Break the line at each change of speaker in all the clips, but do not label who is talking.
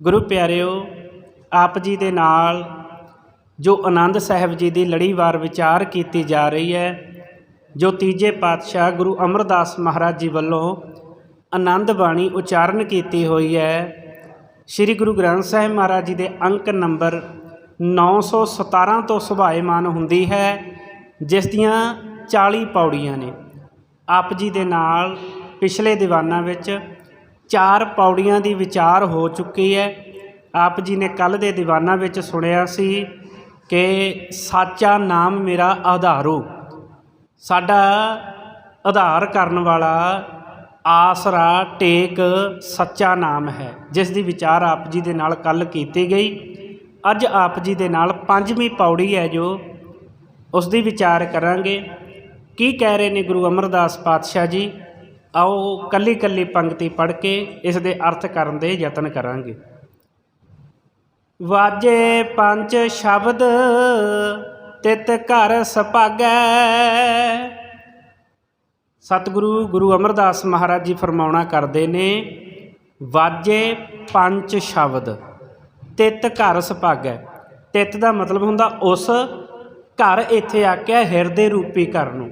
ਗੁਰੂ ਪਿਆਰਿਓ, ਆਪ ਜੀ ਦੇ ਨਾਲ ਜੋ ਆਨੰਦ ਸਾਹਿਬ ਜੀ ਦੀ ਲੜੀਵਾਰ ਵਿਚਾਰ ਕੀਤੀ ਜਾ ਰਹੀ ਹੈ, ਜੋ ਤੀਜੇ ਪਾਤਸ਼ਾਹ ਗੁਰੂ ਅਮਰਦਾਸ ਮਹਾਰਾਜ ਜੀ ਵੱਲੋਂ ਆਨੰਦ ਬਾਣੀ ਉਚਾਰਨ ਕੀਤੀ ਹੋਈ ਹੈ, ਸ੍ਰੀ ਗੁਰੂ ਗ੍ਰੰਥ ਸਾਹਿਬ ਮਹਾਰਾਜ ਜੀ ਦੇ ਅੰਕ ਨੰਬਰ 917 ਤੋਂ ਸੁਭਾਏਮਾਨ ਹੁੰਦੀ ਹੈ, ਜਿਸ ਦੀਆਂ 40 ਪੌੜੀਆਂ ਨੇ। ਆਪ ਜੀ ਦੇ ਨਾਲ ਪਿਛਲੇ ਦੀਵਾਨਾਂ ਵਿੱਚ ਚਾਰ ਪੌੜੀਆਂ ਦੀ ਵਿਚਾਰ ਹੋ ਚੁੱਕੀ ਹੈ। ਆਪ ਜੀ ਨੇ ਕੱਲ ਦੇ ਦੀਵਾਨਾਂ ਵਿੱਚ ਸੁਣਿਆ ਸੀ ਕਿ ਸਾਚਾ ਨਾਮ ਮੇਰਾ ਆਧਾਰੂ। ਸਾਡਾ ਆਧਾਰ ਕਰਨ ਵਾਲਾ ਆਸਰਾ ਟੇਕ ਸੱਚਾ ਨਾਮ ਹੈ, ਜਿਸ ਦੀ ਵਿਚਾਰ ਆਪ ਜੀ ਦੇ ਨਾਲ ਕੱਲ ਕੀਤੀ ਗਈ। ਅੱਜ ਆਪ ਜੀ ਦੇ ਨਾਲ ਪੰਜਵੀਂ ਪੌੜੀ ਹੈ ਜੋ ਉਸ ਦੀ ਵਿਚਾਰ ਕਰਾਂਗੇ। ਕੀ ਕਹਿ ਰਹੇ ਨੇ ਗੁਰੂ ਅਮਰਦਾਸ ਪਾਤਸ਼ਾਹ ਜੀ? ਆਓ ਕੱਲੀ ਕੱਲੀ ਪੰਕਤੀ ਪੜ੍ਹ ਕੇ ਇਸ ਦੇ ਅਰਥ ਕਰਨ ਦੇ ਯਤਨ ਕਰਾਂਗੇ। ਵਾਜੇ ਪੰਜ ਸ਼ਬਦ, ਤਿਤ ਘਰ ਸੁਭਾਗੈ ਸਤਿਗੁਰੂ ਗੁਰੂ ਅਮਰਦਾਸ ਮਹਾਰਾਜ ਜੀ ਫਰਮਾਉਣਾ ਕਰਦੇ ਨੇ, ਵਾਜੇ ਪੰਜ ਸ਼ਬਦ, ਤਿਤ ਘਰ ਸੁਭਾਗੈ ਤਿਤ ਦਾ ਮਤਲਬ ਹੁੰਦਾ ਉਸ ਘਰ ਇੱਥੇ ਆਕਿਆ ਹਿਰਦੇ ਰੂਪੀ ਘਰ ਨੂੰ।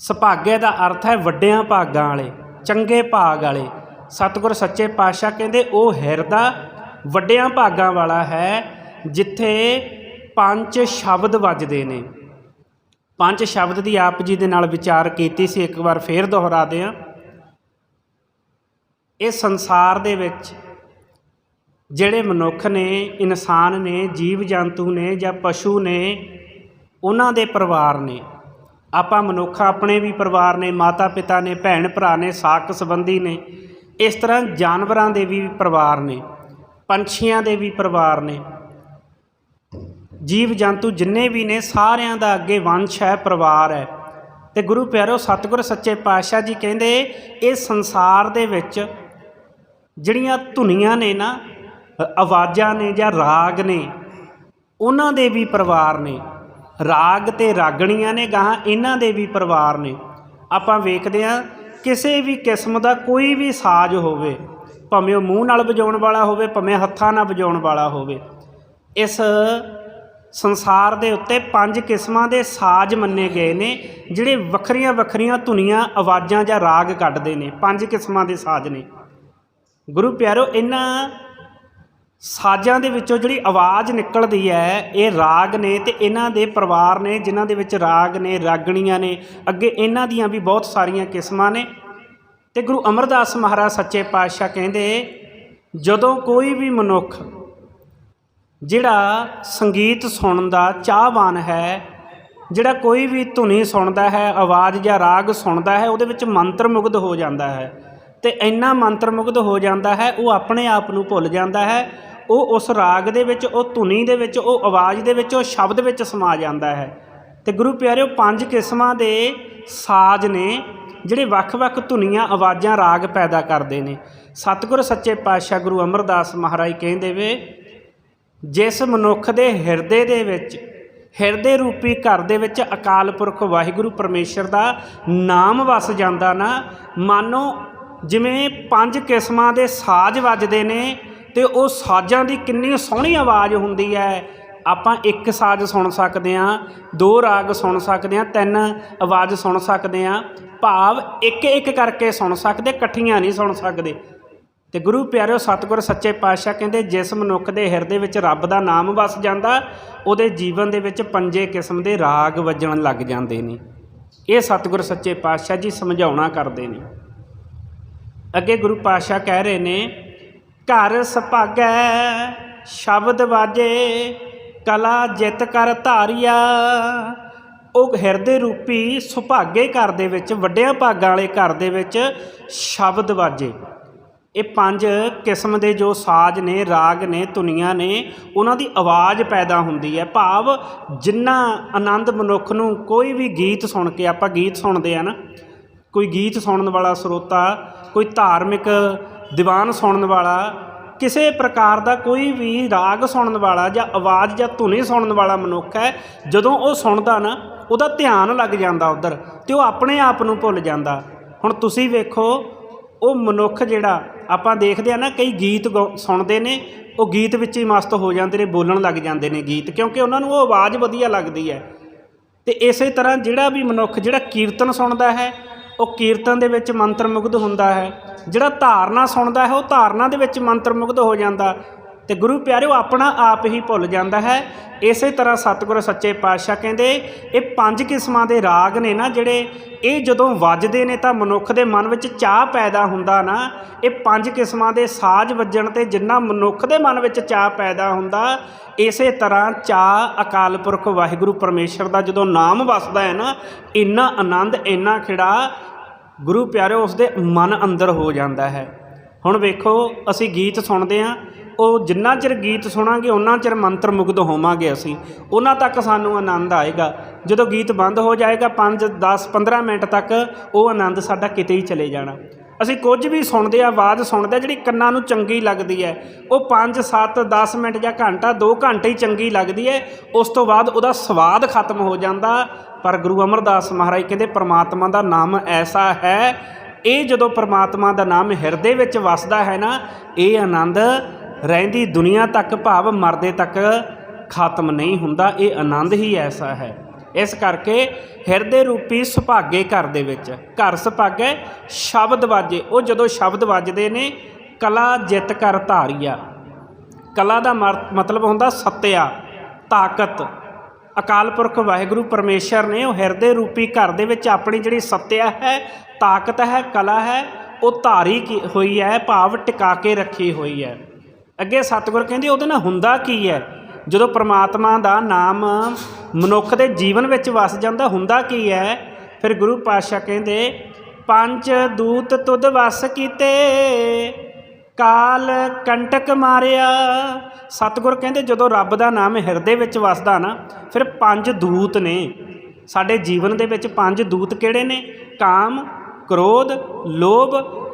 ਸੁਭਾਗੇ ਦਾ ਅਰਥ ਹੈ ਵੱਡਿਆਂ ਭਾਗਾਂ ਵਾਲੇ, ਚੰਗੇ ਭਾਗ ਵਾਲੇ। ਸਤਿਗੁਰ ਸੱਚੇ ਪਾਤਸ਼ਾਹ ਕਹਿੰਦੇ, ਉਹ ਹਿਰਦਾ ਵੱਡਿਆਂ ਭਾਗਾਂ ਵਾਲਾ ਹੈ, ਜਿੱਥੇ ਪੰਜ ਸ਼ਬਦ ਵੱਜਦੇ ਨੇ। ਪੰਜ ਸ਼ਬਦ ਦੀ ਆਪ ਜੀ ਦੇ ਨਾਲ ਵਿਚਾਰ ਕੀਤੀ ਸੀ, ਇੱਕ ਵਾਰ ਫੇਰ ਦੁਹਰਾਦੇ ਆ ਇਹ ਸੰਸਾਰ ਦੇ ਵਿੱਚ ਜਿਹੜੇ ਮਨੁੱਖ ਨੇ, ਇਨਸਾਨ ਨੇ ਜੀਵ ਜੰਤੂ ਨੇ ਜਾਂ ਪਸ਼ੂ ਨੇ, ਉਹਨਾਂ ਦੇ ਪਰਿਵਾਰ ਨੇ। ਆਪਾਂ ਮਨੁੱਖ ਆਪਣੇ ਵੀ ਪਰਿਵਾਰ ਨੇ ਮਾਤਾ ਪਿਤਾ ਨੇ ਭੈਣ ਭਰਾ ਨੇ, ਸਾਕ ਸੰਬੰਧੀ ਨੇ, ਇਸ ਤਰ੍ਹਾਂ ਜਾਨਵਰਾਂ ਦੇ ਵੀ ਪਰਿਵਾਰ ਨੇ, ਪੰਛੀਆਂ ਦੇ ਵੀ ਪਰਿਵਾਰ ਨੇ ਜੀਵ ਜੰਤੂ ਜਿੰਨੇ ਵੀ ਨੇ, ਸਾਰਿਆਂ ਦਾ ਅੱਗੇ ਵੰਸ਼ ਹੈ, ਪਰਿਵਾਰ ਹੈ। ਤੇ ਗੁਰੂ ਪਿਆਰੋ, ਸਤਿਗੁਰ ਸੱਚੇ ਪਾਤਸ਼ਾਹ ਜੀ ਕਹਿੰਦੇ, ਇਹ ਸੰਸਾਰ ਦੇ ਵਿੱਚ ਜਿਹੜੀਆਂ ਧੁਨੀਆਂ ਨੇ ਨਾ ਆਵਾਜ਼ਾਂ ਨੇ ਜਾਂ ਰਾਗ ਨੇ, ਉਹਨਾਂ ਦੇ ਵੀ ਪਰਿਵਾਰ ਨੇ। ਰਾਗ ਤੇ ਰਾਗਣੀਆਂ ਨੇ ਗਾਹਾਂ ਇਹਨਾਂ ਦੇ ਵੀ ਪਰਿਵਾਰ ਨੇ। ਆਪਾਂ ਵੇਖਦੇ ਆ ਕਿਸੇ ਵੀ ਕਿਸਮ ਦਾ ਕੋਈ ਵੀ ਸਾਜ਼ ਹੋਵੇ, ਭਾਵੇਂ ਉਹ ਮੂੰਹ ਨਾਲ ਵਜਾਉਣ ਵਾਲਾ ਹੋਵੇ, ਭਾਵੇਂ ਹੱਥਾਂ ਨਾਲ ਵਜਾਉਣ ਵਾਲਾ ਹੋਵੇ, ਇਸ ਸੰਸਾਰ ਦੇ ਉੱਤੇ ਪੰਜ ਕਿਸਮਾਂ ਦੇ ਸਾਜ਼ ਮੰਨੇ ਗਏ ਨੇ, ਜਿਹੜੇ ਵੱਖਰੀਆਂ ਵੱਖਰੀਆਂ ਧੁਨੀਆਂ, ਆਵਾਜ਼ਾਂ ਜਾਂ ਰਾਗ ਕੱਢਦੇ ਨੇ। ਪੰਜ ਕਿਸਮਾਂ ਦੇ ਸਾਜ਼ ਨੇ। ਗੁਰੂ ਪਿਆਰੋ, ਇਹਨਾਂ ਸਾਜ਼ਾਂ ਦੇ ਵਿੱਚੋਂ ਜਿਹੜੀ ਆਵਾਜ਼ ਨਿਕਲਦੀ ਹੈ, ਇਹ ਰਾਗ ਨੇ ਤੇ ਇਹਨਾਂ ਦੇ ਪਰਿਵਾਰ ਨੇ, ਜਿਨ੍ਹਾਂ ਦੇ ਵਿੱਚ ਰਾਗ ਨੇ, ਰਾਗਣੀਆਂ ਨੇ, ਅੱਗੇ ਇਹਨਾਂ ਦੀਆਂ ਵੀ ਬਹੁਤ ਸਾਰੀਆਂ ਕਿਸਮਾਂ ਨੇ। ਤੇ ਗੁਰੂ ਅਮਰਦਾਸ ਮਹਾਰਾਜ ਸੱਚੇ ਪਾਤਸ਼ਾਹ ਕਹਿੰਦੇ, ਜਦੋਂ ਕੋਈ ਵੀ ਮਨੁੱਖ ਜਿਹੜਾ ਸੰਗੀਤ ਸੁਣਨ ਦਾ ਚਾਹਵਾਨ ਹੈ, ਜਿਹੜਾ ਕੋਈ ਵੀ ਧੁਨੀ ਸੁਣਦਾ ਹੈ, ਆਵਾਜ਼ ਜਾਂ ਰਾਗ ਸੁਣਦਾ ਹੈ, ਉਹਦੇ ਵਿੱਚ ਮੰਤਰ ਮੁਗਧ ਹੋ ਜਾਂਦਾ ਹੈ। ਤੇ ਇੰਨਾ ਮੰਤਰ ਮੁਗਧ ਹੋ ਜਾਂਦਾ ਹੈ, ਉਹ ਆਪਣੇ ਆਪ ਨੂੰ ਭੁੱਲ ਜਾਂਦਾ ਹੈ ਉਹ ਉਸ ਰਾਗ ਦੇ ਵਿੱਚ, ਉਹ ਧੁਨੀ ਦੇ ਵਿੱਚ, ਉਹ ਆਵਾਜ਼ ਦੇ ਵਿੱਚ, ਉਹ ਸ਼ਬਦ ਵਿੱਚ ਸਮਾ ਜਾਂਦਾ ਹੈ। ਤੇ ਗੁਰੂ ਪਿਆਰਿਓ, ਪੰਜ ਕਿਸਮਾਂ ਦੇ ਸਾਜ਼ ਨੇ ਜਿਹੜੇ ਵੱਖ-ਵੱਖ ਧੁਨੀਆਂ, ਆਵਾਜ਼ਾਂ, ਰਾਗ ਪੈਦਾ ਕਰਦੇ ਨੇ। ਸਤਿਗੁਰ ਸੱਚੇ ਪਾਤਸ਼ਾਹ ਗੁਰੂ ਅਮਰਦਾਸ ਮਹਾਰਾਜ ਕਹਿੰਦੇ ਵੇ, ਜਿਸ ਮਨੁੱਖ ਦੇ ਹਿਰਦੇ ਦੇ ਵਿੱਚ, ਹਿਰਦੇ ਰੂਪੀ ਘਰ ਦੇ ਵਿੱਚ ਅਕਾਲ ਪੁਰਖ ਵਾਹਿਗੁਰੂ ਪਰਮੇਸ਼ਰ ਦਾ ਨਾਮ ਵਸ ਜਾਂਦਾ ਨਾ, ਮਾਨੋ ਜਿਵੇਂ ਪੰਜ ਕਿਸਮਾਂ ਦੇ ਸਾਜ਼ ਵੱਜਦੇ ਨੇ ਤੇ ਉਹ ਸਾਜ਼ਾਂ ਦੀ ਕਿੰਨੀ ਸੋਹਣੀ ਆਵਾਜ਼ ਹੁੰਦੀ ਹੈ। ਆਪਾਂ ਇੱਕ ਸਾਜ਼ ਸੁਣ ਸਕਦੇ ਹਾਂ, ਦੋ ਰਾਗ ਸੁਣ ਸਕਦੇ ਹਾਂ, ਤਿੰਨ ਆਵਾਜ਼ ਸੁਣ ਸਕਦੇ ਹਾਂ। ਭਾਵ ਇੱਕ ਇੱਕ ਕਰਕੇ ਸੁਣ ਸਕਦੇ, ਇਕੱਠੀਆਂ ਨਹੀਂ ਸੁਣ ਸਕਦੇ। ਤੇ ਗੁਰੂ ਪਿਆਰਿਓ, ਸਤਿਗੁਰ ਸੱਚੇ ਪਾਤਸ਼ਾਹ ਕਹਿੰਦੇ, ਜਿਸ ਮਨੁੱਖ ਦੇ ਹਿਰਦੇ ਵਿੱਚ ਰੱਬ ਦਾ ਨਾਮ ਵਸ ਜਾਂਦਾ, ਉਹਦੇ ਜੀਵਨ ਦੇ ਵਿੱਚ ਪੰਜੇ ਕਿਸਮ ਦੇ ਰਾਗ ਵੱਜਣ ਲੱਗ ਜਾਂਦੇ ਨੇ। ਇਹ ਸਤਿਗੁਰ ਸੱਚੇ ਪਾਤਸ਼ਾਹ ਜੀ ਸਮਝਾਉਣਾ ਕਰਦੇ ਨੇ। ਅੱਗੇ ਗੁਰੂ ਪਾਤਸ਼ਾਹ ਕਹਿ ਰਹੇ ਨੇ ਘਰ ਸੁਭਾਗੈ, ਸ਼ਬਦ ਵਾਜੇ, ਕਲਾ ਜਿਤ ਕਰ ਧਾਰਿਆ। ਉਹ ਹਿਰਦੇ ਰੂਪੀ ਸੁਭਾਗੇ ਘਰ ਦੇ ਵਿੱਚ, ਵੱਡਿਆਂ ਭਾਗਾਂ ਵਾਲੇ ਘਰ ਦੇ ਵਿੱਚ ਸ਼ਬਦ ਵਾਜੇ। ਇਹ ਪੰਜ ਕਿਸਮ ਦੇ ਜੋ ਸਾਜ਼ ਨੇ, ਰਾਗ ਨੇ, ਧੁਨੀਆਂ ਨੇ, ਉਹਨਾਂ ਦੀ ਆਵਾਜ਼ ਪੈਦਾ ਹੁੰਦੀ ਹੈ। ਭਾਵ ਜਿੰਨਾ ਆਨੰਦ ਮਨੁੱਖ ਨੂੰ ਕੋਈ ਵੀ ਗੀਤ ਸੁਣ ਕੇ, ਆਪਾਂ ਗੀਤ ਸੁਣਦੇ ਆ ਨਾ, ਕੋਈ ਗੀਤ ਸੁਣਨ ਵਾਲਾ ਸਰੋਤਾ, ਕੋਈ ਧਾਰਮਿਕ ਦੀਵਾਨ ਸੁਣਨ ਵਾਲਾ, ਕਿਸੇ ਪ੍ਰਕਾਰ ਦਾ ਕੋਈ ਵੀ ਰਾਗ ਸੁਣਨ ਵਾਲਾ ਜਾਂ ਆਵਾਜ਼ ਜਾਂ ਧੁਨੀ ਸੁਣਨ ਵਾਲਾ ਮਨੁੱਖ ਹੈ, ਜਦੋਂ ਉਹ ਸੁਣਦਾ ਨਾ, ਉਹਦਾ ਧਿਆਨ ਲੱਗ ਜਾਂਦਾ ਉਧਰ ਤੇ ਉਹ ਆਪਣੇ ਆਪ ਨੂੰ ਭੁੱਲ ਜਾਂਦਾ। ਹੁਣ ਤੁਸੀਂ ਵੇਖੋ, ਉਹ ਮਨੁੱਖ ਜਿਹੜਾ, ਆਪਾਂ ਦੇਖਦੇ ਆ ਨਾ, ਕਈ ਗੀਤ ਗਾਉ- ਸੁਣਦੇ ਨੇ, ਉਹ ਗੀਤ ਵਿੱਚ ਹੀ ਮਸਤ ਹੋ ਜਾਂਦੇ ਨੇ, ਬੋਲਣ ਲੱਗ ਜਾਂਦੇ ਨੇ ਗੀਤ, ਕਿਉਂਕਿ ਉਹਨਾਂ ਨੂੰ ਉਹ ਆਵਾਜ਼ ਵਧੀਆ ਲੱਗਦੀ ਹੈ। ਤੇ ਇਸੇ ਤਰ੍ਹਾਂ ਜਿਹੜਾ ਵੀ ਮਨੁੱਖ, ਜਿਹੜਾ ਕੀਰਤਨ ਸੁਣਦਾ ਹੈ ਉਹ ਕੀਰਤਨ ਦੇ ਵਿੱਚ ਮੰਤਰ ਮੁਗਧ ਹੁੰਦਾ ਹੈ। ਜਿਹੜਾ ਧਾਰਨਾ ਸੁਣਦਾ ਹੈ, ਉਹ ਧਾਰਨਾ ਦੇ ਵਿੱਚ ਮੰਤਰ ਮੁਗਧ ਹੋ ਜਾਂਦਾ। ਤੇ ਗੁਰੂ ਪਿਆਰਿਓ, ਆਪਣਾ ਆਪ ਹੀ ਭੁੱਲ ਜਾਂਦਾ ਹੈ। ਇਸੇ ਤਰ੍ਹਾਂ ਸਤਿਗੁਰ ਸੱਚੇ ਪਾਤਸ਼ਾਹ ਕਹਿੰਦੇ, ਇਹ ਪੰਜ ਕਿਸਮਾਂ ਦੇ ਰਾਗ ਨੇ ਨਾ ਜਿਹੜੇ ਇਹ ਜਦੋਂ ਵੱਜਦੇ ਨੇ ਤਾਂ ਮਨੁੱਖ ਦੇ ਮਨ ਵਿੱਚ ਚਾਹ ਪੈਦਾ ਹੁੰਦਾ ਨਾ। ਇਹ ਪੰਜ ਕਿਸਮਾਂ ਦੇ ਸਾਜ਼ ਵੱਜਣ ਤੇ ਜਿੰਨਾ ਮਨੁੱਖ ਦੇ ਮਨ ਵਿੱਚ ਚਾਹ ਪੈਦਾ ਹੁੰਦਾ, ਇਸੇ ਤਰ੍ਹਾਂ ਚਾਹ ਅਕਾਲ ਪੁਰਖ ਵਾਹਿਗੁਰੂ ਪਰਮੇਸ਼ਰ ਦਾ ਜਦੋਂ ਨਾਮ ਵਸਦਾ ਹੈ ਨਾ, ਇੰਨਾ ਆਨੰਦ, ਇੰਨਾ ਖਿੜਾ ਗੁਰੂ ਪਿਆਰੇ ਉਸ ਦੇ ਮਨ ਅੰਦਰ ਹੋ ਜਾਂਦਾ ਹੈ। ਹੁਣ ਵੇਖੋ, ਅਸੀਂ ਗੀਤ ਸੁਣਦੇ ਹਾਂ। ਉਹ ਜਿੰਨਾ ਚਿਰ ਗੀਤ ਸੁਣਾਂਗੇ ਉਹਨਾਂ ਚਿਰ ਮੰਤਰ ਮੁਗਧ ਹੋਵਾਂਗੇ ਅਸੀਂ। ਉਹਨਾਂ ਤੱਕ ਸਾਨੂੰ ਆਨੰਦ ਆਏਗਾ। ਜਦੋਂ ਗੀਤ ਬੰਦ ਹੋ ਜਾਏਗਾ 5 10 15 ਮਿੰਟ ਤੱਕ ਉਹ ਆਨੰਦ ਸਾਡਾ ਕਿਤੇ ਹੀ ਚਲੇ ਜਾਣਾ। ਅਸੀਂ ਕੁਝ ਵੀ ਸੁਣਦੇ ਆ, ਆਵਾਜ਼ ਸੁਣਦੇ ਜਿਹੜੀ ਕੰਨਾਂ ਨੂੰ ਚੰਗੀ ਲੱਗਦੀ ਹੈ, ਉਹ 5 7 10 ਮਿੰਟ ਜਾਂ ਘੰਟਾ 2 ਘੰਟੇ ਹੀ ਚੰਗੀ ਲੱਗਦੀ ਹੈ। ਉਸ ਤੋਂ ਬਾਅਦ ਉਹਦਾ ਸਵਾਦ ਖਤਮ ਹੋ ਜਾਂਦਾ। ਪਰ ਗੁਰੂ ਅਮਰਦਾਸ ਮਹਾਰਾਜ ਕਹਿੰਦੇ, ਪ੍ਰਮਾਤਮਾ ਦਾ ਨਾਮ ਐਸਾ ਹੈ, ਇਹ ਜਦੋਂ ਪ੍ਰਮਾਤਮਾ ਦਾ ਨਾਮ ਹਿਰਦੇ ਵਿੱਚ ਵਸਦਾ ਹੈ ਨਾ, ਇਹ ਆਨੰਦ ਰਹਿੰਦੀ ਦੁਨੀਆ ਤੱਕ ਭਾਵ ਮਰਦੇ ਤੱਕ ਖਤਮ ਨਹੀਂ ਹੁੰਦਾ, ਇਹ ਆਨੰਦ ਹੀ ਐਸਾ ਹੈ। ਇਸ ਕਰਕੇ ਹਿਰਦੇ ਰੂਪੀ ਸੁਭਾਗੇ ਘਰ ਦੇ ਵਿੱਚ, ਘਰ ਸੁਭਾਗੇ ਸ਼ਬਦ ਵਾਜੇ। ਉਹ ਜਦੋਂ ਸ਼ਬਦ ਵੱਜਦੇ ਨੇ, ਕਲਾ ਜਿੱਤ ਕਰ ਧਾਰੀਆ। ਕਲਾ ਦਾ ਮਰ- ਮਤਲਬ ਹੁੰਦਾ ਸੱਤਿਆ, ਤਾਕਤ। ਅਕਾਲ ਪੁਰਖ ਵਾਹਿਗੁਰੂ ਪਰਮੇਸ਼ਰ ਨੇ ਉਹ ਹਿਰਦੇ ਰੂਪੀ ਘਰ ਦੇ ਵਿੱਚ ਆਪਣੀ ਜਿਹੜੀ ਸੱਤਿਆ ਹੈ, ਤਾਕਤ ਹੈ, ਕਲਾ ਹੈ, ਉਹ ਧਾਰੀ ਕੀ- ਹੋਈ ਹੈ, ਭਾਵ ਟਿਕਾ ਕੇ ਰੱਖੀ ਹੋਈ ਹੈ। ਅੱਗੇ ਸਤਿਗੁਰ ਕਹਿੰਦੇ ਉਹਦੇ ਨਾਲ ਹੁੰਦਾ ਕੀ ਹੈ? ਜਦੋਂ ਪ੍ਰਮਾਤਮਾ ਦਾ ਨਾਮ ਮਨੁੱਖ ਦੇ ਜੀਵਨ ਵਿੱਚ ਵਸ ਜਾਂਦਾ, ਹੁੰਦਾ ਕੀ ਹੈ? ਫਿਰ ਗੁਰੂ ਪਾਤਸ਼ਾਹ ਕਹਿੰਦੇ, ਪੰਜ ਦੂਤ ਤੁਧ ਵਸ ਕੀਤੇ, ਕਾਲ ਕੰਟਕ ਮਾਰਿਆ। ਸਤਿਗੁਰ ਕਹਿੰਦੇ, ਜਦੋਂ ਰੱਬ ਦਾ ਨਾਮ ਹਿਰਦੇ ਵਿੱਚ ਵਸਦਾ ਨਾ, ਫਿਰ ਪੰਜ ਦੂਤ ਨੇ। ਸਾਡੇ ਜੀਵਨ ਦੇ ਵਿੱਚ ਪੰਜ ਦੂਤ ਕਿਹੜੇ ਨੇ? ਕਾਮ, ਕ੍ਰੋਧ, ਲੋਭ,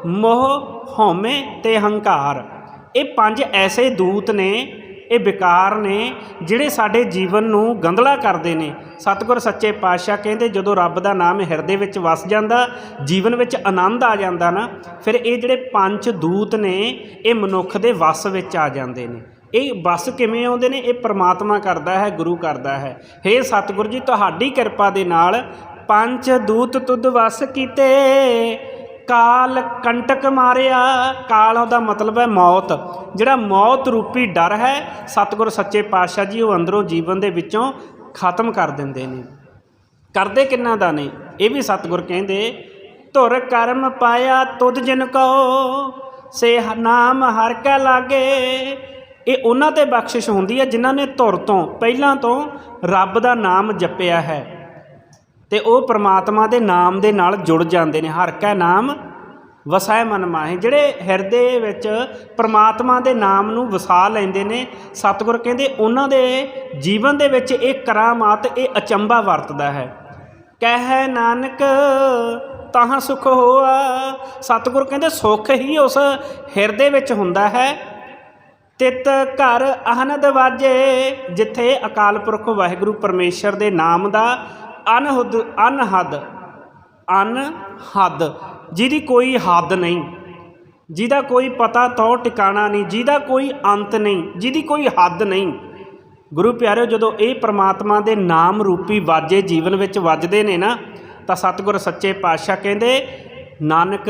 ਮੋਹ, ਹਉਮੈ ਤੇ ਹੰਕਾਰ। ਇਹ ਪੰਜ ਐਸੇ ਦੂਤ ਨੇ, ਇਹ ਵਿਕਾਰ ਨੇ, ਜਿਹੜੇ ਸਾਡੇ ਜੀਵਨ ਨੂੰ ਗੰਧਲਾ ਕਰਦੇ ਨੇ। ਸਤਿਗੁਰ ਸੱਚੇ ਪਾਤਸ਼ਾਹ ਕਹਿੰਦੇ, ਜਦੋਂ ਰੱਬ ਦਾ ਨਾਮ ਹਿਰਦੇ ਵਿੱਚ ਵਸ ਜਾਂਦਾ, ਜੀਵਨ ਵਿੱਚ ਆਨੰਦ ਆ ਜਾਂਦਾ ਨਾ, ਫਿਰ ਇਹ ਜਿਹੜੇ ਪੰਜ ਦੂਤ ਨੇ, ਇਹ ਮਨੁੱਖ ਦੇ ਵਸ ਵਿੱਚ ਆ ਜਾਂਦੇ ਨੇ। ਇਹ ਵਸ ਕਿਵੇਂ ਆਉਂਦੇ ਨੇ? ਇਹ ਪ੍ਰਮਾਤਮਾ ਕਰਦਾ ਹੈ, ਗੁਰੂ ਕਰਦਾ ਹੈ। ਹੇ ਸਤਿਗੁਰ ਜੀ, ਤੁਹਾਡੀ ਕਿਰਪਾ ਦੇ ਨਾਲ ਪੰਜ ਦੂਤ ਤੁਧ ਵਸ ਕੀਤੇ। ਕਾਲ ਕੰਟਕ ਮਾਰਿਆ। ਕਾਲ ਦਾ ਮਤਲਬ ਹੈ ਮੌਤ। ਜਿਹੜਾ ਮੌਤ ਰੂਪੀ ਡਰ ਹੈ, ਸਤਿਗੁਰ ਸੱਚੇ ਪਾਤਸ਼ਾਹ ਜੀ ਉਹ ਅੰਦਰੋਂ ਜੀਵਨ ਦੇ ਵਿੱਚੋਂ ਖਤਮ ਕਰ ਦਿੰਦੇ ਨੇ। ਕਰਦੇ ਕਿੰਨਾ ਦਾ ਨੇ? ਇਹ ਵੀ ਸਤਿਗੁਰ ਕਹਿੰਦੇ, ਧੁਰ ਕਰਮ ਪਾਇਆ ਤੁਧ ਜਿਨ ਕੋ ਸੇ ਨਾਮ ਹਰ ਕੈ ਲਾਗੇ। ਇਹ ਉਹਨਾਂ ਤੇ ਬਖਸ਼ਿਸ਼ ਹੁੰਦੀ ਹੈ ਜਿਨ੍ਹਾਂ ਨੇ ਧੁਰ ਤੋਂ, ਪਹਿਲਾਂ ਤੋਂ ਰੱਬ ਦਾ ਨਾਮ ਜਪਿਆ ਹੈ। ਤੇ ਉਹ ਪ੍ਰਮਾਤਮਾ ਦੇ ਨਾਮ ਦੇ ਨਾਲ ਜੁੜ ਜਾਂਦੇ ਨੇ। ਹਰ ਕੈ ਨਾਮ ਵਸੈ ਮਨ ਮਾਹੇ। ਜਿਹੜੇ ਹਿਰਦੇ ਵਿੱਚ ਪ੍ਰਮਾਤਮਾ ਦੇ ਨਾਮ ਨੂੰ ਵਸਾ ਲੈਂਦੇ ਨੇ, ਸਤਿਗੁਰ ਕਹਿੰਦੇ ਉਹਨਾਂ ਦੇ ਜੀਵਨ ਦੇ ਵਿੱਚ ਇਹ ਕਰਾਮਾਤ, ਇਹ ਅਚੰਭਾ ਵਰਤਦਾ ਹੈ। ਕਹਿ ਨਾਨਕ ਤਾਂ ਸੁਖ ਹੋਆ। ਸਤਿਗੁਰ ਕਹਿੰਦੇ ਸੁਖ ਹੀ ਉਸ ਹਿਰਦੇ ਵਿੱਚ ਹੁੰਦਾ ਹੈ। ਤਿਤ ਘਰ ਆਨੰਦ ਵਾਜੇ, ਜਿੱਥੇ ਅਕਾਲ ਪੁਰਖ ਵਾਹਿਗੁਰੂ ਪਰਮੇਸ਼ਰ ਦੇ ਨਾਮ ਦਾ ਅਨਹਦ ਅਨਹਦ ਅਨਹਦ, ਜਿਹਦੀ ਕੋਈ ਹੱਦ ਨਹੀਂ, ਜਿਹਦਾ ਕੋਈ ਪਤਾ ਤੋ ਟਿਕਾਣਾ ਨਹੀਂ, ਜਿਹਦਾ ਕੋਈ ਅੰਤ ਨਹੀਂ, ਜਿਹਦੀ ਕੋਈ ਹੱਦ ਨਹੀਂ। ਗੁਰੂ ਪਿਆਰਿਓ, ਜਦੋਂ ਇਹ ਪ੍ਰਮਾਤਮਾ ਦੇ ਨਾਮ ਰੂਪੀ ਵਾਜੇ ਜੀਵਨ ਵਿੱਚ ਵੱਜਦੇ ਨੇ ਨਾ, ਤਾਂ ਸਤਿਗੁਰ ਸੱਚੇ ਪਾਤਸ਼ਾਹ ਕਹਿੰਦੇ, ਨਾਨਕ,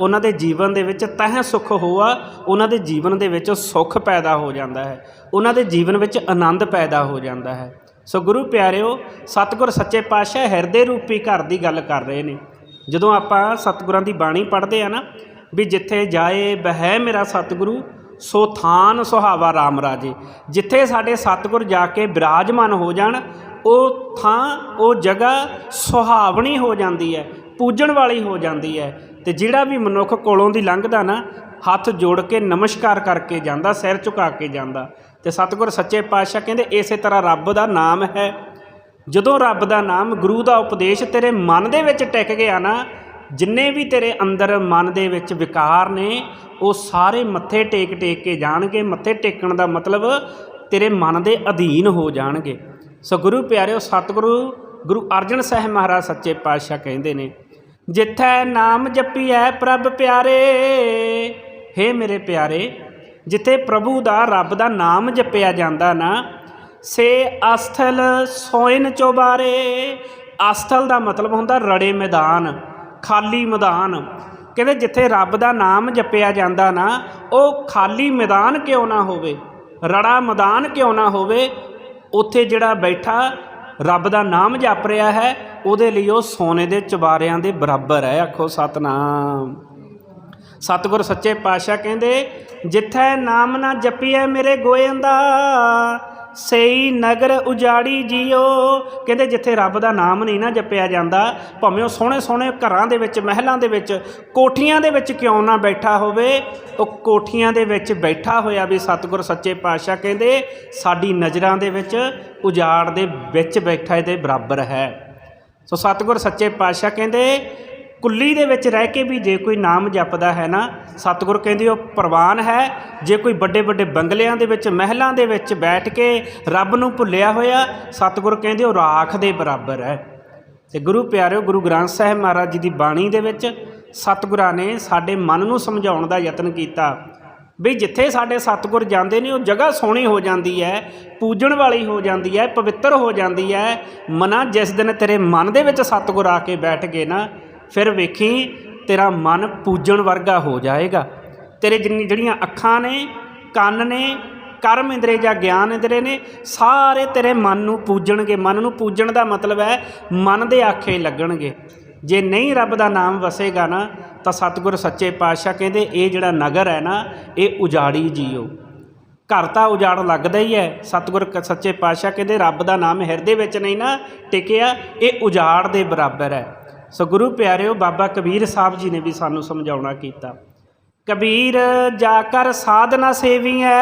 ਉਹਨਾਂ ਦੇ ਜੀਵਨ ਦੇ ਵਿੱਚ ਤਹਿ ਸੁਖ ਹੋਆ, ਉਹਨਾਂ ਦੇ ਜੀਵਨ ਦੇ ਵਿੱਚ ਸੁਖ ਪੈਦਾ ਹੋ ਜਾਂਦਾ ਹੈ, ਉਹਨਾਂ ਦੇ ਜੀਵਨ ਵਿੱਚ ਆਨੰਦ ਪੈਦਾ ਹੋ ਜਾਂਦਾ ਹੈ। ਸੋ ਗੁਰੂ ਪਿਆਰਿਓ, ਸਤਿਗੁਰ ਸੱਚੇ ਪਾਤਸ਼ਾਹ ਹਿਰਦੇ ਰੂਪੀ ਘਰ ਦੀ ਗੱਲ ਕਰ ਰਹੇ ਨੇ। ਜਦੋਂ ਆਪਾਂ ਸਤਿਗੁਰਾਂ ਦੀ ਬਾਣੀ ਪੜ੍ਹਦੇ ਆ ਨਾ, ਵੀ ਜਿੱਥੇ ਜਾਏ ਬਹਿ ਮੇਰਾ ਸਤਿਗੁਰੂ, ਸੋ ਥਾਨ ਸੁਹਾਵਾ RAM ਰਾਜੇ। ਜਿੱਥੇ ਸਾਡੇ ਸਤਿਗੁਰ ਜਾ ਕੇ ਬਿਰਾਜਮਾਨ ਹੋ ਜਾਣ, ਉਹ ਥਾਂ, ਉਹ ਜਗ੍ਹਾ ਸੁਹਾਵਣੀ ਹੋ ਜਾਂਦੀ ਹੈ, ਪੂਜਣ ਵਾਲੀ ਹੋ ਜਾਂਦੀ ਹੈ। ਤੇ ਜਿਹੜਾ ਵੀ ਮਨੁੱਖ ਕੋਲੋਂ ਦੀ ਲੰਘਦਾ ਨਾ, ਹੱਥ ਜੋੜ ਕੇ ਨਮਸਕਾਰ ਕਰਕੇ ਜਾਂਦਾ, ਸਿਰ ਝੁਕਾ ਕੇ ਜਾਂਦਾ। ਤੇ ਸਤਿਗੁਰ ਸੱਚੇ ਪਾਤਸ਼ਾਹ ਕਹਿੰਦੇ, ਇਸੇ ਤਰ੍ਹਾਂ ਰੱਬ ਦਾ ਨਾਮ ਹੈ। ਜਦੋਂ ਰੱਬ ਦਾ ਨਾਮ ਗੁਰੂ ਦਾ ਉਪਦੇਸ਼ ਤੇਰੇ ਮਨ ਦੇ ਵਿੱਚ ਟਿਕ ਗਿਆ ਨਾ, ਜਿੰਨੇ ਵੀ ਤੇਰੇ ਅੰਦਰ ਮਨ ਦੇ ਵਿੱਚ ਵਿਕਾਰ ਨੇ, ਉਹ ਸਾਰੇ ਮੱਥੇ ਟੇਕ ਟੇਕ ਕੇ ਜਾਣਗੇ। ਮੱਥੇ ਟੇਕਣ ਦਾ ਮਤਲਬ ਤੇਰੇ ਮਨ ਦੇ ਅਧੀਨ ਹੋ ਜਾਣਗੇ। ਸੋ ਗੁਰੂ ਪਿਆਰਿਓ, ਸਤਿਗੁਰੂ, ਗੁਰੂ ਅਰਜਨ ਸਾਹਿਬ ਮਹਾਰਾਜ ਸੱਚੇ ਪਾਤਸ਼ਾਹ ਕਹਿੰਦੇ ਨੇ, ਜਿੱਥੈ ਨਾਮ ਜਪੀਐ ਪ੍ਰਭ ਪਿਆਰੇ, ਹੇ ਮੇਰੇ ਪਿਆਰੇ ਜਿੱਥੇ ਪ੍ਰਭੂ ਦਾ ਰੱਬ ਦਾ ਨਾਮ ਜਪਿਆ ਜਾਂਦਾ ਨਾ, ਸੇ ਅਸਥਲ ਸੋਇਨ ਚੋਬਾਰੇ। ਅਸਥਲ ਦਾ ਮਤਲਬ ਹੁੰਦਾ ਰੜੇ ਮੈਦਾਨ, ਖਾਲੀ ਮੈਦਾਨ। ਕਹਿੰਦੇ ਜਿੱਥੇ ਰੱਬ ਦਾ ਨਾਮ ਜਪਿਆ ਜਾਂਦਾ ਨਾ, ਉਹ ਖਾਲੀ ਮੈਦਾਨ ਕਿਉਂ ਨਾ ਹੋਵੇ? ਰੜਾ ਮੈਦਾਨ ਕਿਉਂ ਨਾ ਹੋਵੇ? ਉੱਥੇ ਜਿਹੜਾ ਬੈਠਾ ਰੱਬ ਦਾ ਨਾਮ ਜਪ ਰਿਹਾ ਹੈ, ਉਹਦੇ ਲਈ ਉਹ ਸੋਨੇ ਦੇ ਚੁਬਾਰਿਆਂ ਦੇ ਬਰਾਬਰ ਹੈ। ਆਖੋ ਸਤਨਾਮ। ਸਤਿਗੁਰ ਸੱਚੇ ਪਾਤਸ਼ਾਹ ਕਹਿੰਦੇ, ਜਿੱਥੈ ਨਾਮ ਨਾ ਜਪੀਐ ਮੇਰੇ ਗੋਇੰਦਾ, ਸਈ ਨਗਰ ਉਜਾੜੀ ਜੀਓ। ਕਹਿੰਦੇ ਜਿੱਥੇ ਰੱਬ ਦਾ ਨਾਮ ਨਹੀਂ ਨਾ ਜਪਿਆ ਜਾਂਦਾ, ਭਾਵੇਂ ਉਹ ਸੋਹਣੇ ਸੋਹਣੇ ਘਰਾਂ ਦੇ ਵਿੱਚ, ਮਹਿਲਾਂ ਦੇ ਵਿੱਚ, ਕੋਠੀਆਂ ਦੇ ਵਿੱਚ ਕਿਉਂ ਨਾ ਬੈਠਾ ਹੋਵੇ, ਉਹ ਕੋਠੀਆਂ ਦੇ ਵਿੱਚ ਬੈਠਾ ਹੋਇਆ ਵੀ ਸਤਿਗੁਰ ਸੱਚੇ ਪਾਤਸ਼ਾਹ ਕਹਿੰਦੇ, ਸਾਡੀ ਨਜ਼ਰਾਂ ਦੇ ਵਿੱਚ, ਉਜਾੜ ਦੇ ਵਿੱਚ ਬੈਠਾ ਇਹਦੇ ਬਰਾਬਰ ਹੈ। ਸੋ ਸਤਿਗੁਰ ਸੱਚੇ ਪਾਤਸ਼ਾਹ ਕਹਿੰਦੇ ਕੁੱਲੀ ਦੇ ਵਿੱਚ ਰਹਿ ਕੇ ਵੀ ਜੇ ਕੋਈ ਨਾਮ ਜਪਦਾ ਹੈ ਨਾ, ਸਤਿਗੁਰ ਕਹਿੰਦੇ ਉਹ ਪ੍ਰਵਾਨ ਹੈ। ਜੇ ਕੋਈ ਵੱਡੇ ਵੱਡੇ ਬੰਗਲਿਆਂ ਦੇ ਵਿੱਚ, ਮਹਿਲਾਂ ਦੇ ਵਿੱਚ ਬੈਠ ਕੇ ਰੱਬ ਨੂੰ ਭੁੱਲਿਆ ਹੋਇਆ, ਸਤਿਗੁਰ ਕਹਿੰਦੇ ਉਹ ਰਾਖ ਦੇ ਬਰਾਬਰ ਹੈ। ਤੇ ਗੁਰੂ ਪਿਆਰਿਓ, ਗੁਰੂ ਗ੍ਰੰਥ ਸਾਹਿਬ ਮਹਾਰਾਜ ਜੀ ਦੀ ਬਾਣੀ ਦੇ ਵਿੱਚ ਸਤਿਗੁਰਾਂ ਨੇ ਸਾਡੇ ਮਨ ਨੂੰ ਸਮਝਾਉਣ ਦਾ ਯਤਨ ਕੀਤਾ। ਵੀ ਜਿੱਥੇ ਸਾਡੇ ਸਤਿਗੁਰ ਜਾਂਦੇ ਨੇ, ਉਹ ਜਗ੍ਹਾ ਸੋਹਣੀ ਹੋ ਜਾਂਦੀ ਹੈ, ਪੂਜਣ ਵਾਲੀ ਹੋ ਜਾਂਦੀ ਹੈ, ਪਵਿੱਤਰ ਹੋ ਜਾਂਦੀ ਹੈ। ਮਨਾ ਜਿਸ ਦਿਨ ਤੇਰੇ ਮਨ ਦੇ ਵਿੱਚ ਸਤਿਗੁਰ ਆ ਕੇ ਬੈਠ ਗਏ ਨਾ ਫਿਰ ਵੇਖੀ ਤੇਰਾ ਮਨ ਪੂਜਣ ਵਰਗਾ ਹੋ ਜਾਏਗਾ। ਤੇਰੇ ਜਿੰਨੀ ਜਿਹੜੀਆਂ ਅੱਖਾਂ ਨੇ, ਕੰਨ ਨੇ, ਕਰਮ ਇੰਦਰੇ ਜਾਂ ਗਿਆਨ ਇੰਦਰੇ ਨੇ, ਸਾਰੇ ਤੇਰੇ ਮਨ ਨੂੰ ਪੂਜਣਗੇ। ਮਨ ਨੂੰ ਪੂਜਣ ਦਾ ਮਤਲਬ ਹੈ ਮਨ ਦੇ ਆਖੇ ਲੱਗਣਗੇ। ਜੇ ਨਹੀਂ ਰੱਬ ਦਾ ਨਾਮ ਵਸੇਗਾ ਨਾ, ਤਾਂ ਸਤਿਗੁਰ ਸੱਚੇ ਪਾਤਸ਼ਾਹ ਕਹਿੰਦੇ, ਇਹ ਜਿਹੜਾ ਨਗਰ ਹੈ ਨਾ, ਇਹ ਉਜਾੜੀ ਜੀਓ। ਘਰ ਤਾਂ ਉਜਾੜ ਲੱਗਦਾ ਹੀ ਹੈ। ਸਤਿਗੁਰ ਸੱਚੇ ਪਾਤਸ਼ਾਹ ਕਹਿੰਦੇ, ਰੱਬ ਦਾ ਨਾਮ ਹਿਰਦੇ ਵਿੱਚ ਨਹੀਂ ਨਾ ਟਿਕਿਆ, ਇਹ ਉਜਾੜ ਦੇ ਬਰਾਬਰ ਹੈ। ਸੋ ਗੁਰੂ ਪਿਆਰਿਓ, ਬਾਬਾ ਕਬੀਰ ਸਾਹਿਬ ਜੀ ਨੇ ਵੀ ਸਾਨੂੰ ਸਮਝਾਉਣਾ ਕੀਤਾ। ਕਬੀਰ, ਜਾ ਕਰ ਸਾਧਨਾ ਸੇਵੀਐ,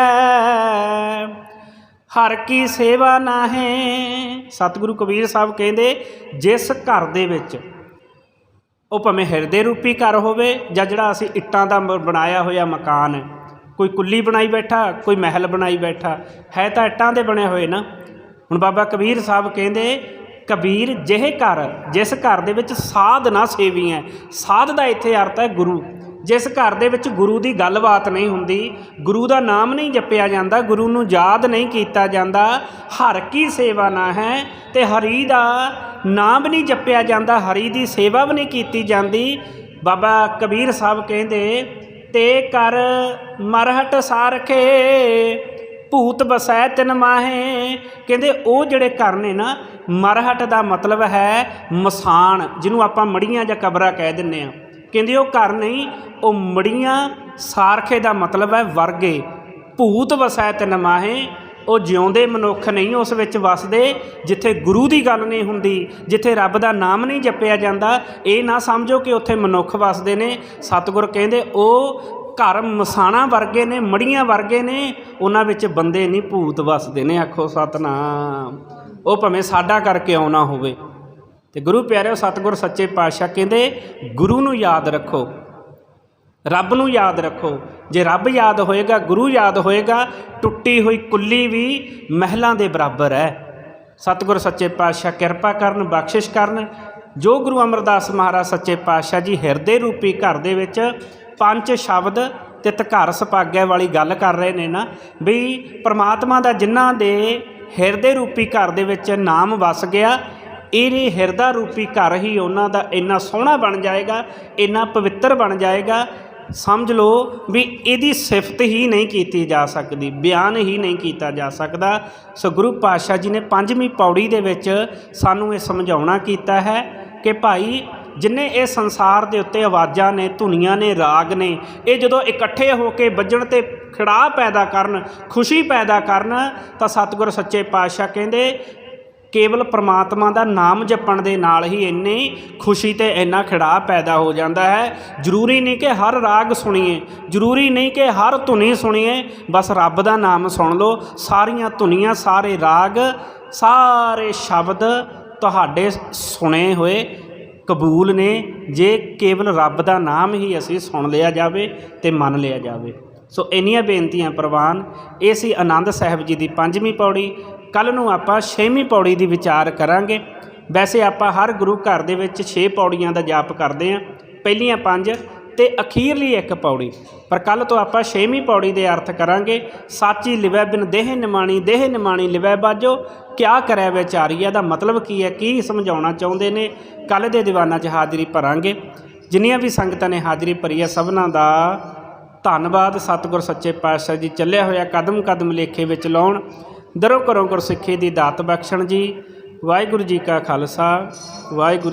ਹਰ ਕੀ ਸੇਵਾ ਨਾਹੀਂ। ਸਤਿਗੁਰੂ ਕਬੀਰ ਸਾਹਿਬ ਕਹਿੰਦੇ, ਜਿਸ ਘਰ ਦੇ ਵਿੱਚ ਉਹ ਭਾਵੇਂ ਹਿਰਦੇ ਰੂਪੀ ਘਰ ਹੋਵੇ ਜਾਂ ਜਿਹੜਾ ਅਸੀਂ ਇੱਟਾਂ ਦਾ ਬਣਾਇਆ ਹੋਇਆ ਮਕਾਨ ਹੈ ਕੋਈ ਕੁੱਲੀ ਬਣਾਈ ਬੈਠਾ, ਕੋਈ ਮਹਿਲ ਬਣਾਈ ਬੈਠਾ, ਹੈ ਤਾਂ ਇੱਟਾਂ ਦੇ ਬਣੇ ਹੋਏ ਨਾ। ਹੁਣ ਬਾਬਾ ਕਬੀਰ ਸਾਹਿਬ ਕਹਿੰਦੇ ਕਬੀਰ, ਜਿਹੇ ਘਰ, ਜਿਸ ਘਰ ਦੇ ਵਿੱਚ ਸਾਧ ਨਾ ਸੇਵੀ ਹੈ ਸਾਧ ਦਾ ਇੱਥੇ ਅਰਥ ਹੈ ਗੁਰੂ। ਜਿਸ ਘਰ ਦੇ ਵਿੱਚ ਗੁਰੂ ਦੀ ਗੱਲਬਾਤ ਨਹੀਂ ਹੁੰਦੀ, ਗੁਰੂ ਦਾ ਨਾਮ ਨਹੀਂ ਜਪਿਆ ਜਾਂਦਾ, ਗੁਰੂ ਨੂੰ ਯਾਦ ਨਹੀਂ ਕੀਤਾ ਜਾਂਦਾ, ਹਰ ਕੀ ਸੇਵਾ ਨਾ ਹੈ ਤੇ ਹਰੀ ਦਾ ਨਾਮ ਨਹੀਂ ਜਪਿਆ ਜਾਂਦਾ, ਹਰੀ ਦੀ ਸੇਵਾ ਵੀ ਨਹੀਂ ਕੀਤੀ ਜਾਂਦੀ। ਬਾਬਾ ਕਬੀਰ ਸਾਹਿਬ ਕਹਿੰਦੇ, ਤੇ ਕਰ ਮਰਹਟ ਸਾਰਖੇ ਭੂਤ ਬਸੈ ਤਿਨ ਮਾਹੇ। ਕਹਿੰਦੇ ਉਹ ਜਿਹੜੇ ਘਰ ਨੇ ਨਾ, ਮਰਹਟ ਦਾ ਮਤਲਬ ਹੈ ਮਸਾਨ, ਜਿਹਨੂੰ ਆਪਾਂ ਮੜੀਆਂ ਜਾਂ ਕਬਰਾਂ ਕਹਿ ਦਿੰਨੇ ਆ ਕਹਿੰਦੇ ਉਹ ਘਰ ਨਹੀਂ, ਉਹ ਮੜੀਆਂ ਸਾਰਖੇ ਦਾ ਮਤਲਬ ਹੈ ਵਰਗੇ। ਭੂਤ ਵਸੈ ਤਿਨ ਮਾਹੇ, ਉਹ ਜਿਉਂਦੇ ਮਨੁੱਖ ਨਹੀਂ ਉਸ ਵਿੱਚ ਵਸਦੇ, ਜਿੱਥੇ ਗੁਰੂ ਦੀ ਗੱਲ ਨਹੀਂ ਹੁੰਦੀ, ਜਿੱਥੇ ਰੱਬ ਦਾ ਨਾਮ ਨਹੀਂ ਜਪਿਆ ਜਾਂਦਾ। ਇਹ ਨਾ ਸਮਝੋ ਕਿ ਉੱਥੇ ਮਨੁੱਖ ਵਸਦੇ ਨੇ। ਸਤਿਗੁਰ ਕਹਿੰਦੇ ਉਹ ਘਰ ਮਸਾਣਾ ਵਰਗੇ ਨੇ, ਮੜੀਆਂ ਵਰਗੇ ਨੇ, ਉਹਨਾਂ ਵਿੱਚ ਬੰਦੇ ਨਹੀਂ ਭੂਤ ਵਸਦੇ ਨੇ, ਆਖੋ ਸਤਨਾਮ। ਉਹ ਭਾਵੇਂ ਸਾਡਾ ਕਰਕੇ ਆਉਣਾ ਹੋਵੇ। ਤੇ ਗੁਰੂ ਪਿਆਰਿਓ, ਸਤਿਗੁਰ ਸੱਚੇ ਪਾਤਸ਼ਾਹ ਕਹਿੰਦੇ, ਗੁਰੂ ਨੂੰ ਯਾਦ ਰੱਖੋ। ਰੱਬ ਨੂੰ ਯਾਦ ਰੱਖੋ। ਜੇ ਰੱਬ ਯਾਦ ਹੋਏਗਾ, ਗੁਰੂ ਯਾਦ ਹੋਏਗਾ, ਟੁੱਟੀ ਹੋਈ ਕੁੱਲੀ ਵੀ ਮਹਿਲਾਂ ਦੇ ਬਰਾਬਰ ਹੈ। ਸਤਿਗੁਰ ਸੱਚੇ ਪਾਤਸ਼ਾਹ ਕਿਰਪਾ ਕਰਨ, ਬਖਸ਼ਿਸ਼ ਕਰਨ। ਜੋ ਗੁਰੂ ਅਮਰਦਾਸ ਮਹਾਰਾਜ ਸੱਚੇ ਪਾਤਸ਼ਾਹ ਜੀ ਹਿਰਦੇ ਰੂਪੀ ਘਰ ਦੇ ਵਿੱਚ ਪੰਜ ਸ਼ਬਦ ਤਿਤ ਘਰ ਸੁਭਾਗਿਆ ਵਾਲੀ ਗੱਲ ਕਰ ਰਹੇ ਨੇ ਨਾ, ਵੀ ਪ੍ਰਮਾਤਮਾ ਦਾ ਜਿਨ੍ਹਾਂ ਦੇ ਹਿਰਦੇ ਰੂਪੀ ਘਰ ਦੇ ਵਿੱਚ ਨਾਮ ਵਸ ਗਿਆ ਇਹ ਹਿਰਦਾ ਰੂਪੀ ਘਰ ਹੀ ਉਹਨਾਂ ਦਾ ਇੰਨਾ ਸੋਹਣਾ ਬਣ ਜਾਏਗਾ, ਇੰਨਾ ਪਵਿੱਤਰ ਬਣ ਜਾਏਗਾ। ਸਮਝ ਲਓ ਵੀ ਇਹਦੀ ਸਿਫਤ ਹੀ ਨਹੀਂ ਕੀਤੀ ਜਾ ਸਕਦੀ, ਬਿਆਨ ਹੀ ਨਹੀਂ ਕੀਤਾ ਜਾ ਸਕਦਾ। ਸੋ ਗੁਰੂ ਪਾਤਸ਼ਾਹ ਜੀ ਨੇ ਪੰਜਵੀਂ ਪੌੜੀ ਦੇ ਵਿੱਚ ਸਾਨੂੰ ਇਹ ਸਮਝਾਉਣਾ ਕੀਤਾ ਹੈ ਕਿ ਭਾਈ ਜਿੰਨੇ ਇਹ ਸੰਸਾਰ ਦੇ ਉੱਤੇ ਆਵਾਜ਼ਾਂ ਨੇ, ਧੁਨੀਆਂ ਨੇ, ਰਾਗ ਨੇ, ਇਹ ਜਦੋਂ ਇਕੱਠੇ ਹੋ ਕੇ ਵੱਜਣ ਤੇ ਖਿੜਾ ਪੈਦਾ ਕਰਨ, ਖੁਸ਼ੀ ਪੈਦਾ ਕਰਨ, ਤਾਂ ਸਤਿਗੁਰ ਸੱਚੇ ਪਾਤਸ਼ਾਹ ਕਹਿੰਦੇ, ਕੇਵਲ ਪ੍ਰਮਾਤਮਾ ਦਾ ਨਾਮ ਜਪਣ ਦੇ ਨਾਲ ਹੀ ਇੰਨੀ ਖੁਸ਼ੀ ਤੇ ਇੰਨਾ ਖਿੜਾ ਪੈਦਾ ਹੋ ਜਾਂਦਾ ਹੈ। ਜ਼ਰੂਰੀ ਨਹੀਂ ਕਿ ਹਰ ਰਾਗ ਸੁਣੀਏ, ਜ਼ਰੂਰੀ ਨਹੀਂ ਕਿ ਹਰ ਧੁਨੀ ਸੁਣੀਏ, ਬਸ ਰੱਬ ਦਾ ਨਾਮ ਸੁਣ ਲਓ। ਸਾਰੀਆਂ ਧੁਨੀਆਂ, ਸਾਰੇ ਰਾਗ, ਸਾਰੇ ਸ਼ਬਦ ਤੁਹਾਡੇ ਸੁਣੇ ਹੋਏ ਕਬੂਲ ਨੇ ਜੇ ਕੇਵਲ ਰੱਬ ਦਾ ਨਾਮ ਹੀ ਅਸੀਂ ਸੁਣ ਲਿਆ ਜਾਵੇ ਤੇ ਮੰਨ ਲਿਆ ਜਾਵੇ। ਸੋ ਇੰਨੀਆਂ ਬੇਨਤੀਆਂ ਪ੍ਰਵਾਨ, ਇਹ ਸੀ ਆਨੰਦ ਸਾਹਿਬ ਜੀ ਦੀ ਪੰਜਵੀਂ ਪੌੜੀ। ਕੱਲ ਨੂੰ ਆਪਾਂ ਛੇਵੀਂ ਪੌੜੀ ਦੀ ਵਿਚਾਰ ਕਰਾਂਗੇ। ਵੈਸੇ ਆਪਾਂ ਹਰ ਗੁਰੂ ਘਰ ਦੇ ਵਿੱਚ 6 ਪੌੜੀਆਂ ਦਾ ਜਾਪ ਕਰਦੇ ਆਂ ਪਹਿਲੀਆਂ ਪੰਜ ਤੇ ਅਖੀਰਲੀ ਇੱਕ ਪੌੜੀ। ਪਰ ਕੱਲ ਤੋਂ ਆਪਾਂ 6ਵੀਂ ਪੌੜੀ ਦੇ ਅਰਥ ਕਰਾਂਗੇ। ਸਾਚੀ ਲਿਵੈ ਬਿਨ ਦੇਹ ਨਿਮਾਣੀ ਦੇਹ ਨਿਮਾਣੀ ਲਿਵੈ ਬਾਜੋ। ਕਿਆ ਕਰੈ ਵਿਚਾਰੀਆ ਦਾ ਮਤਲਬ ਕੀ ਹੈ, ਕੀ ਸਮਝਾਉਣਾ ਚਾਹੁੰਦੇ ਨੇ? ਕੱਲ ਦੇ ਦੀਵਾਨਾਂ 'ਚ ਹਾਜ਼ਰੀ ਭਰਾਂਗੇ। ਜਿੰਨੀਆਂ ਵੀ ਸੰਗਤਾਂ ਨੇ ਹਾਜ਼ਰੀ ਭਰੀ ਹੈ ਸਭਨਾਂ ਦਾ ਧੰਨਵਾਦ। ਸਤਿਗੁਰ ਸੱਚੇ ਪਾਤਸ਼ਾਹ ਜੀ ਚੱਲਿਆ ਹੋਇਆ ਕਦਮ ਕਦਮ ਲੇਖੇ ਵਿੱਚ ਲਾਉਣ। ਦਰੋਂ ਕਰੋਂ ਗੁਰਸਿੱਖੀ ਦੀ ਦਾਤ ਬਖਸ਼ਣ ਜੀ। ਵਾਹਿਗੁਰੂ ਜੀ ਕਾ ਖਾਲਸਾ, ਵਾਹਿਗੁਰੂ